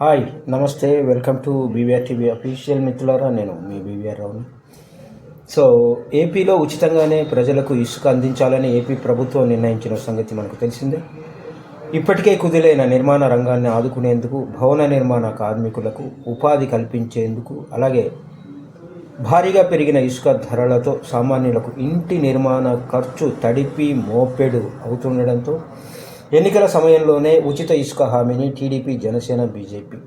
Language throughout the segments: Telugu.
హాయ్ నమస్తే welcome to BVR TV official మిత్రులారా నేను మీ బీవీఆర్ రావుని సో ఏపీలో ఉచితంగానే ప్రజలకు ఇసుక అందించాలని ఏపీ ప్రభుత్వం నిర్ణయించిన సంగతి మనకు తెలిసిందే. ఇప్పటికే కుదిలైన నిర్మాణ రంగాన్ని ఆదుకునేందుకు భవన నిర్మాణ కార్మికులకు ఉపాధి కల్పించేందుకు అలాగే భారీగా పెరిగిన ఇసుక ధరలతో సామాన్యులకు ఇంటి నిర్మాణ ఖర్చు తడిపి మోపెడు అవుతుండడంతో ఎన్నికల సమయంలోనే ఉచిత ఇసుక హామీని టీడీపీ జనసేన బీజేపీ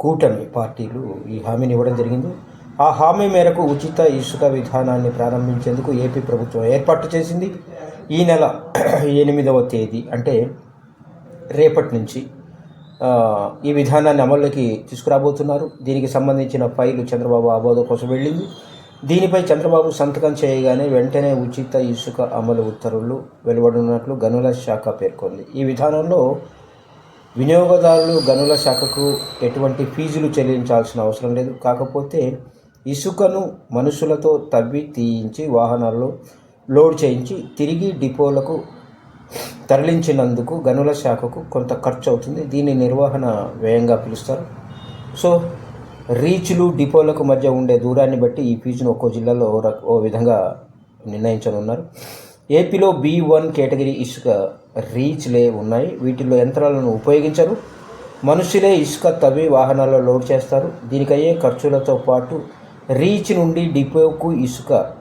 కూటమి పార్టీలు ఈ హామీని ఇవ్వడం జరిగింది. ఆ హామీ మేరకు ఉచిత ఇసుక విధానాన్ని ప్రారంభించేందుకు ఏపీ ప్రభుత్వం ఏర్పాటు చేసింది. ఈ నెల ఎనిమిదవ తేదీ అంటే రేపటి నుంచి ఈ విధానాన్ని అమల్లోకి తీసుకురాబోతున్నారు. దీనికి సంబంధించిన ఫైలు చంద్రబాబు ఆబోధ కోసం వెళ్ళింది. దీనిపై చంద్రబాబు సంతకం చేయగానే వెంటనే ఉచిత ఇసుక అమలు ఉత్తర్వులు వెలువడనున్నట్లు గనుల శాఖ పేర్కొంది. ఈ విధానంలో వినియోగదారులు గనుల శాఖకు ఎటువంటి ఫీజులు చెల్లించాల్సిన అవసరం లేదు. కాకపోతే ఇసుకను మనుషులతో తవ్వి తీయించి వాహనాల్లో లోడ్ చేయించి తిరిగి డిపోలకు తరలించినందుకు గనుల శాఖకు కొంత ఖర్చు అవుతుంది దీని నిర్వహణ వ్యయంగా పిలుస్తారు. సో రీచ్లు డిపోలకు మధ్య ఉండే దూరాన్ని బట్టి ఈ ఫీజును ఒక్కో జిల్లాలో ఓ విధంగా నిర్ణయించనున్నారు. ఏపీలో బీ వన్ కేటగిరీ ఇసుక రీచ్లే ఉన్నాయి. వీటిల్లో యంత్రాలను ఉపయోగించరు. మనుషులే ఇసుక తవ్వి వాహనాల్లో లోడ్ చేస్తారు. దీనికయ్యే ఖర్చులతో పాటు రీచ్ నుండి డిపోకు ఇసుక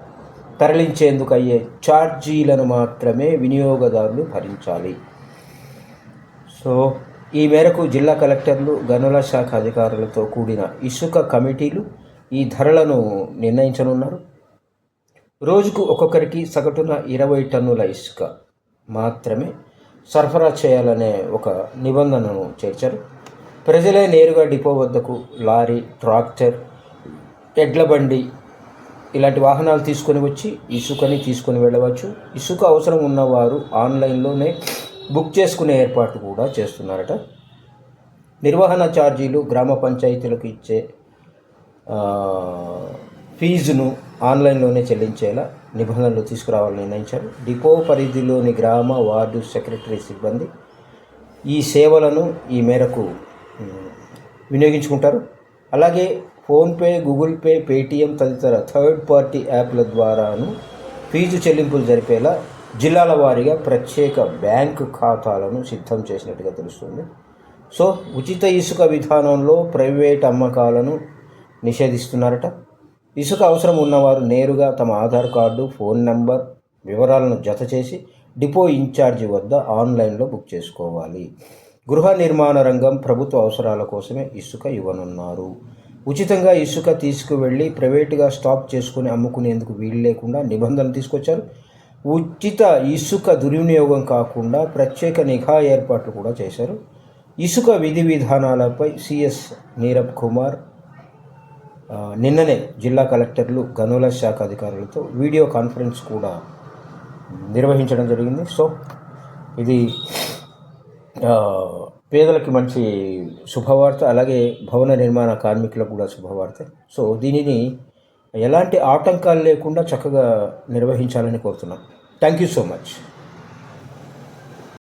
తరలించేందుకు అయ్యే ఛార్జీలను మాత్రమే వినియోగదారులు భరించాలి. సో ఈ మేరకు జిల్లా కలెక్టర్లు గనుల శాఖ అధికారులతో కూడిన ఇసుక కమిటీలు ఈ ధరలను నిర్ణయించనున్నారు. రోజుకు ఒక్కొక్కరికి సగటున ఇరవై టన్నుల ఇసుక మాత్రమే సరఫరా చేయాలనే ఒక నిబంధనను చేర్చారు. ప్రజలే నేరుగా డిపో వద్దకు లారీ ట్రాక్టర్ ఎడ్ల బండి ఇలాంటి వాహనాలు తీసుకొని వచ్చి ఇసుకని తీసుకొని వెళ్ళవచ్చు. ఇసుక అవసరం ఉన్నవారు ఆన్లైన్లోనే బుక్ చేసుకునే ఏర్పాటు కూడా చేస్తున్నారట. నిర్వహణ ఛార్జీలు గ్రామ పంచాయతీలకు ఇచ్చే ఫీజును ఆన్లైన్లోనే చెల్లించేలా నిబంధనలు తీసుకురావాలని నిర్ణయించారు. డిపో పరిధిలోని గ్రామ వార్డు సెక్రటరీ సిబ్బంది ఈ సేవలను ఈ మేరకు వినియోగించుకుంటారు. అలాగే ఫోన్పే గూగుల్ పే పేటీఎం తదితర థర్డ్ పార్టీ యాప్ల ద్వారాను ఫీజు చెల్లింపులు జరిపేలా జిల్లాల వారీగా ప్రత్యేక బ్యాంకు ఖాతాలను సిద్ధం చేసినట్టుగా తెలుస్తుంది. సో ఉచిత ఇసుక విధానంలో ప్రైవేట్ అమ్మకాలను నిషేధిస్తున్నారట. ఇసుక అవసరం ఉన్నవారు నేరుగా తమ ఆధార్ కార్డు ఫోన్ నంబర్ వివరాలను జత చేసి డిపో ఇన్ఛార్జి వద్ద ఆన్లైన్లో బుక్ చేసుకోవాలి. గృహ నిర్మాణ రంగం ప్రభుత్వ అవసరాల కోసమే ఇసుక ఇవ్వనున్నారు. ఉచితంగా ఇసుక తీసుకువెళ్ళి ప్రైవేటుగా స్టాక్ చేసుకుని అమ్ముకునేందుకు వీలు లేకుండా నిబంధనలు తీసుకొచ్చారు. ఉచిత ఇసుక దుర్వినియోగం కాకుండా ప్రత్యేక నిఘా ఏర్పాట్లు కూడా చేశారు. ఇసుక విధి విధానాలపై సిఎస్ నీరబ్ కుమార్ నిన్ననే జిల్లా కలెక్టర్లు గనుల శాఖ అధికారులతో వీడియో కాన్ఫరెన్స్ కూడా నిర్వహించడం జరిగింది. సో ఇది పేదలకి మంచి శుభవార్త అలాగే భవన నిర్మాణ కార్మికులకు కూడా శుభవార్త. సో దీనిని ఎలాంటి ఆటంకాలు లేకుండా చక్కగా నిర్వహించాలని కోరుతున్నాం. Thank you so much